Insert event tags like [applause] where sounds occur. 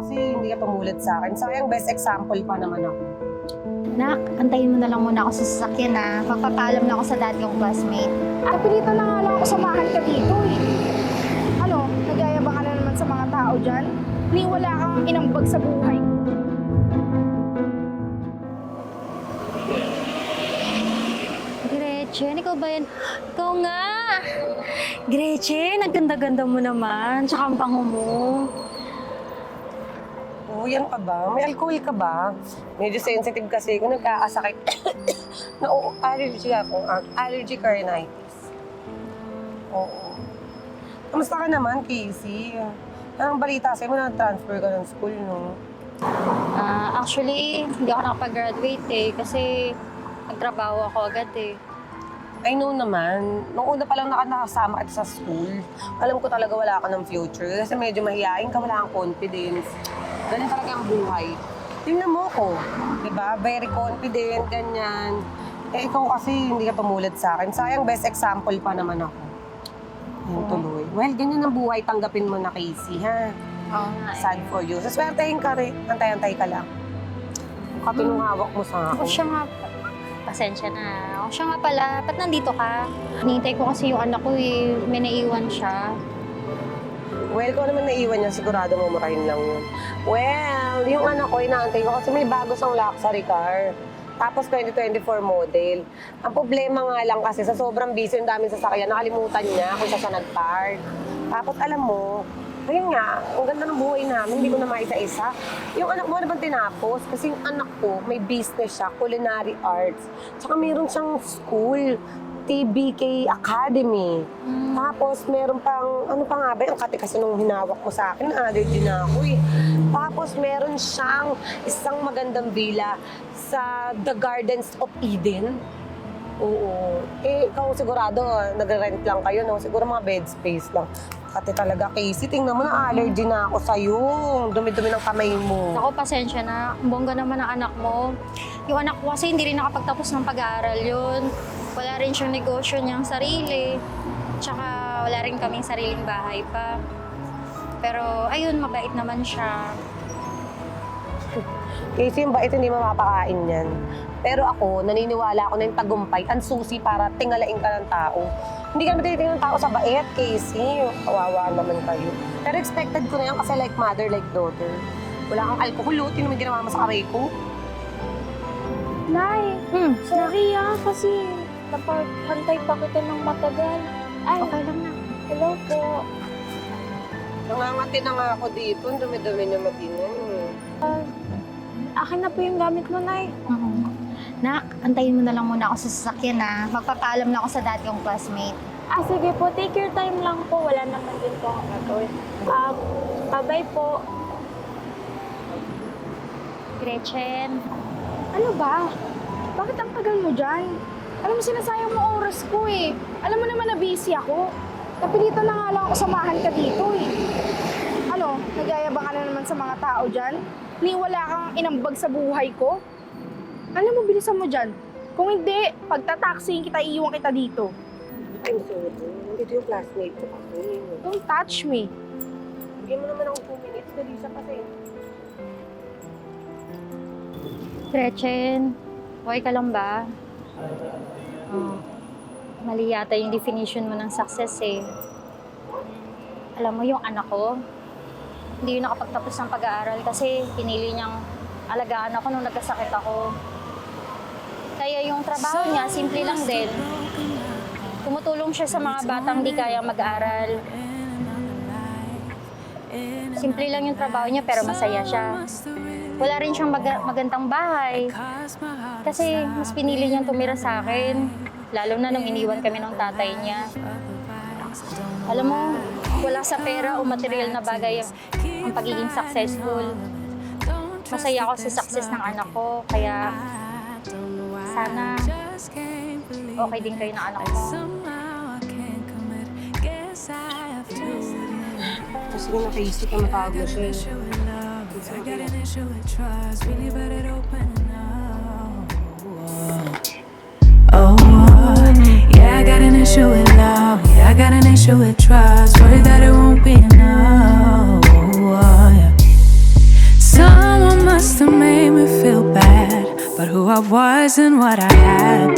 kasi hindi ka tumulad sa akin. Sayang best example pa naman ako. Nak, antayin mo na lang muna ako sa sasakyan ha. Magpapaalam na ako sa dati kong classmate. Ay, pilitan na nga lang ako samahan ka dito eh. Ano, nagyayabang ka na naman sa mga tao dyan? Ni wala kang inambag sa buhay ko. Gretchen, ikaw ba yan? Ikaw nga! Gretchen, ang ganda-ganda mo naman. Tsaka ang pango mo. Oo, yan ka ba? May alcohol ka ba? Medyo sensitive kasi kung nagkakasakit. [coughs] na oo, allergy ako. ah, Allergy rhinitis. Oo. Kamusta ka naman, Casey? Anong balita sa'yo mo na transfer ka ng school, no? Ah, actually, hindi ako nakapag-graduate eh. Kasi nagtrabaho ako agad eh. I know naman, nung una pa lang naka- nakasama kita sa school, alam ko talaga wala ka ng future kasi medyo mahihain ka, wala kang confidence. Ganyan talaga ang buhay. Tingnan mo ko, di ba? Very confident, ganyan. Eh, ikaw kasi hindi ka tumulad sa akin. Sayang, best example pa naman ako. Yung tuloy. Well, ganyan ang buhay. Tanggapin mo na, Casey, ha? Oo nga eh. Sad for you. Saswertehin ka rin. Antay-antay ka lang. Hawak mo sa Ako akin. siya nga, pasensya na. Ako siya nga pala, ba't nandito ka? Hinihintay ko kasi yung anak ko eh, may naiwan siya. Well, kung naman naiwan niya, sigurado mo marahin lang yun. Well, yung anak ko, inaantay ko kasi may bago siyang luxury car. Tapos 2024 model. Ang problema nga lang kasi sa sobrang busy yung daming sasakyan, nakalimutan niya kung saan siya nag-park. Tapos alam mo, ayun nga, ang ganda ng buhay namin, hindi ko na maisa-isa. Yung anak mo, ano bang tinapos? Kasi yung anak ko, may business siya, culinary arts. Tsaka meron siyang school, TBK Academy. Tapos, meron pang, ano pa nga ba, yung kati kasi nung hinawak mo sa akin, allergy na ako eh. Tapos, meron siyang isang magandang villa sa The Gardens of Eden. Oo. Eh, ikaw sigurado, nagre-rent lang kayo, no? Siguro mga bed space lang. Kati talaga, Casey, tingnan mo na allergy na ako sa'yo. Dumi-dumi ng kamay mo. Ako, pasensya na. Bongga naman ang anak mo. Yung anak ko kasi hindi rin nakapagtapos ng pag-aaral yun. Wala rin siyang negosyo niyang sarili. Tsaka wala rin kaming sariling bahay pa. Pero ayun, mabait naman siya. [laughs] Casey, yung bait hindi mapapakain yan. Pero ako, naniniwala ako na yung tagumpay, ang susi para tingalain ka ng tao. Hindi ka matitingin ng tao sa bait, Casey. Kawawa naman kayo. Pero expected ko na yan kasi like mother, like daughter. Wala kang alcohol, oh. Mo yung ginawa mo sa kamay ko. Nay, Hmm, sorry ah, kasi napagantay pa kita ng matagal. Ay, okay lang na. hello po. Nangangati na nga ako dito. Ang dumi-dumi niya mag-inom. Akin na po yung gamit mo, Nay. Mhm. Nak, antayin mo na lang muna ako sa sasakyan ha. Magpapaalam na ako sa dati kong classmate. Ah, sige po. Take your time lang po. Wala naman din po akong gagawin. Ah, bye-bye po. Gretchen, Ano ba? Bakit ang tagal mo dyan? Alam mo, sinasayang mo oras ko eh. Alam mo naman na busy ako. Napilitan na nga lang ako samahan ka dito eh. Ano, nagyayabang ka na naman sa mga tao dyan? Ni wala kang inambag sa buhay ko? Alam mo, bilisan mo dyan. Kung hindi, pagtataksihin kita, iiwan kita dito. I'm sorry. Nandito yung classmate ko kasi. Don't touch me. Bigyan mo naman ako 2 minutes. Dali siya kasi. Gretchen, okay ka lang ba? Oh, mali yata yung definition mo ng success eh. Alam mo, yung anak ko, hindi yun nakapagtapos ng pag-aaral kasi pinili niyang alagaan ako nung nagkasakit ako. Kaya yung trabaho niya, simple lang din. Tumutulong siya sa mga batang di kaya mag-aral. Simple lang yung trabaho niya pero masaya siya. Wala rin siyang maga- magandang bahay. Kasi mas pinili niyang tumira sa akin. Lalo na nung iniwan kami ng tatay niya. Alam mo, wala sa pera o material na bagay ang, pagiging successful. Masaya ako sa success ng anak ko, kaya sana okay din kayo ng anak mo. Kasi na Casey, tumatawag na siya. my trust. Really, but it open now. Oh, oh, yeah, I got an issue with love. Yeah, I got an issue with trust. Worried that it won't be enough. Someone must have made me feel bad. But who I was and what I had